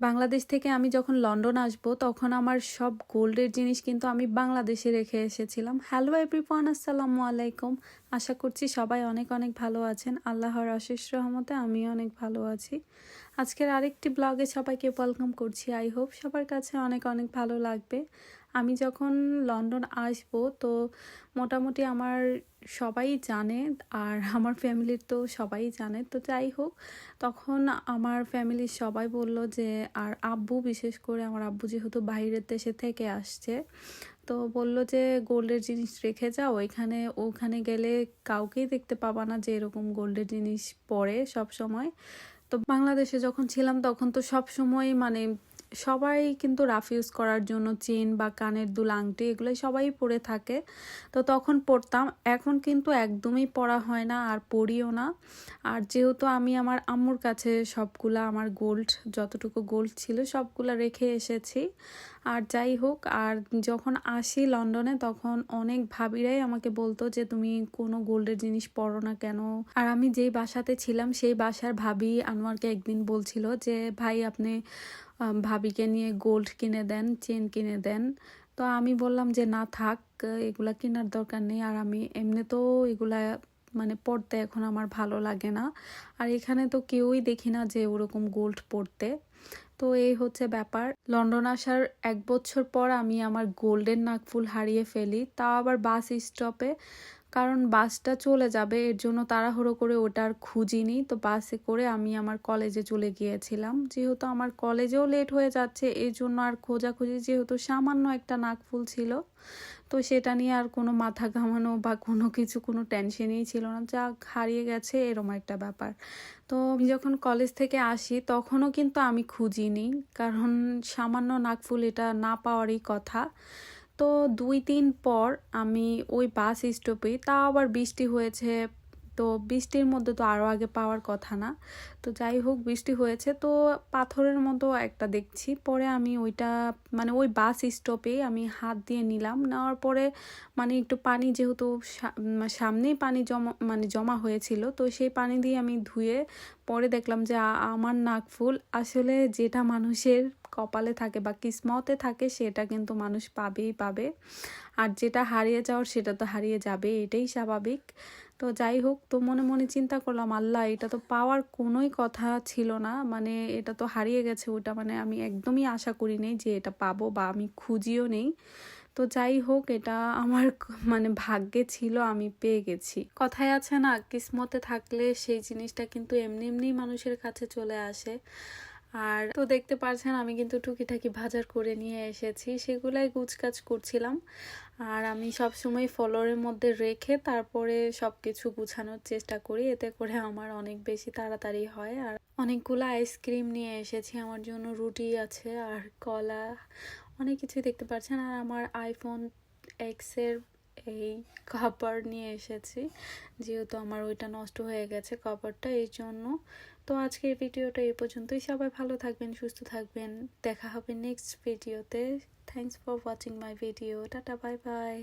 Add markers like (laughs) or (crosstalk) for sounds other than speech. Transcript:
বাংলাদেশ থেকে আমি যখন লন্ডন আসব, তখন আমার সব গোল্ডের জিনিস কিন্তু আমি বাংলাদেশে রেখে এসেছিলাম। হ্যালো এভরিওয়ান আসসালামু আলাইকুম। আশা করছি সবাই অনেক অনেক ভালো আছেন। আল্লাহর অশেষ রহমতে আমি অনেক ভালো আছি। আজকের আরেকটি ব্লগে সবাইকে ওয়েলকাম করছি আই হোপ সবার কাছে অনেক অনেক ভালো লাগবে। আমি যখন লন্ডন আসব, তো মোটামুটি আমার সবাই জানে আর আমার ফ্যামিলির তো সবাই জানে। তো যাই হোক, তখন আমার ফ্যামিলির সবাই বলল যে, আর আব্বু, বিশেষ করে আমার আব্বু যেহেতু বাইরের দেশে থেকে আসছে, তো বলল যে, গোল্ডের জিনিস রেখে যাও ওইখানে ওখানে গেলে কাউকেই দেখতে পাবা না যে এরকম গোল্ডের জিনিস পরে সব সময় তো বাংলাদেশে যখন ছিলাম তখন তো সব সময় মানে সবাই কিন্তু রাফ ইউজ করার জন্য চেন বা কানের দুল, আংটি এগুলো সবাই পরে থাকে। তো তখন পরতাম। এখন কিন্তু একদমই পরা হয় না আর পরিও না। আর যেহেতু আমি আমার আম্মুর কাছে সবগুলা, আমার গোল্ড, যতটুকু গোল্ড ছিল সবগুলা রেখে এসেছি। আর যাই হোক, আর যখন আসি লন্ডনে, তখন অনেক ভাবিরাই আমাকে বলতো যে, তুমি কোনো গোল্ডের জিনিস পরো না কেন? আর আমি যেই বাসাতে ছিলাম, সেই বাসার ভাবি আনোয়ারকে একদিন বলছিল যে, ভাই, আপনি ভাবিকে নিয়ে গোল্ড কিনে দেন চেন কিনে দেন। তো আমি বললাম যে, না থাক, এগুলা কেনার দরকার নেই। আর আমি এমনি তো এগুলা মানে পড়তে এখন আমার ভালো লাগে না। আর এখানে তো কেউই দেখি না যে ওরকম গোল্ড পড়তে। তো এই হচ্ছে ব্যাপার। লন্ডন আসার এক বছর পর আমি আমার গোল্ডেন নাকফুল হারিয়ে ফেলি। তাও আবার বাস স্টপে কারণ বাসটা চলে যাবে, এর জন্য তাড়াহুড়ো করে ওটা আর খুঁজিনি তো বাসে করে আমি আমার কলেজে চলে গিয়েছিলাম। যেহেতু আমার কলেজেও লেট হয়ে যাচ্ছে এই জন্য আর খোঁজাখুঁজি যেহেতু সামান্য একটা নাকফুল ছিল, তো সেটা নিয়ে আর কোনো মাথা ঘামানো বা কোনো কিছু, কোনো টেনশনই ছিল না। যা হারিয়ে গেছে, এরম একটা ব্যাপার। তো আমি যখন কলেজ থেকে আসি, তখনও কিন্তু আমি খুঁজিনি কারণ সামান্য নাকফুল এটা না পাওয়ারই কথা। তো দুই দিন পর আমি ওই বাস স্টপে তাও আবার বৃষ্টি হয়েছে তো বৃষ্টির মধ্যে তো আরও আগে পাওয়ার কথা না। তো যাই হোক, বৃষ্টি হয়েছে। তো পাথরের মতো একটা দেখছি। পরে আমি ওইটা মানে ওই বাস স্টপে আমি হাত দিয়ে নিলাম। নেওয়ার পরে মানে একটু পানি যেহেতু সামনেই পানি জমা মানে জমা হয়েছিল, তো সেই পানি দিয়ে আমি ধুয়ে পরে দেখলাম যে আমার নাক ফুল। আসলে যেটা মানুষের কপালে থাকে বা কিসমতে থাকে, সেটা কিন্তু মানুষ পাবেই পাবে। আর যেটা হারিয়ে যাওয়ার, সেটা তো হারিয়ে যাবে এটাই স্বাভাবিক। তো যাই হোক, তো মনে মনে চিন্তা করলাম, আল্লাহ, এটা তো পাওয়ার কোনোই কথা ছিল না। মানে এটা তো হারিয়ে গেছে ওটা মানে আমি একদমই আশা করি নেই যে এটা পাবো বা আমি খুঁজিও নেই। তো যাই হোক, এটা আমার (laughs) মানে ভাগ্যে ছিল, আমি পেয়ে গেছি। কথায় আছে না, কিসমতে থাকলে সেই জিনিসটা কিন্তু এমনি এমনি মানুষের কাছে চলে আসে। আর তো দেখতে পারছেন, আমি কিন্তু টুকিটাকি বাজার করে নিয়ে এসেছি। সেগুলাই গুছকাজ করছিলাম। আর আমি সব সময় ফলোরের মধ্যে রেখে তারপরে সব কিছু গুছানোর চেষ্টা করি। এতে করে আমার অনেক বেশি তাড়াতাড়ি হয়। আর অনেকগুলো আইসক্রিম নিয়ে এসেছি। আমার জন্য রুটি আছে, আর কলা, অনেক কিছুই দেখতে পাচ্ছেন আর আমার আইফোন এক্সের এই কাপড় নিয়ে এসেছি। যেহেতু আমার ওইটা নষ্ট হয়ে গেছে কাপড়টা এই জন্য। তো আজকের ভিডিওটা এই পর্যন্তই। সবাই ভালো থাকবেন, সুস্থ থাকবেন। দেখা হবে নেক্সট ভিডিওতে thanks for watching my video tata bye bye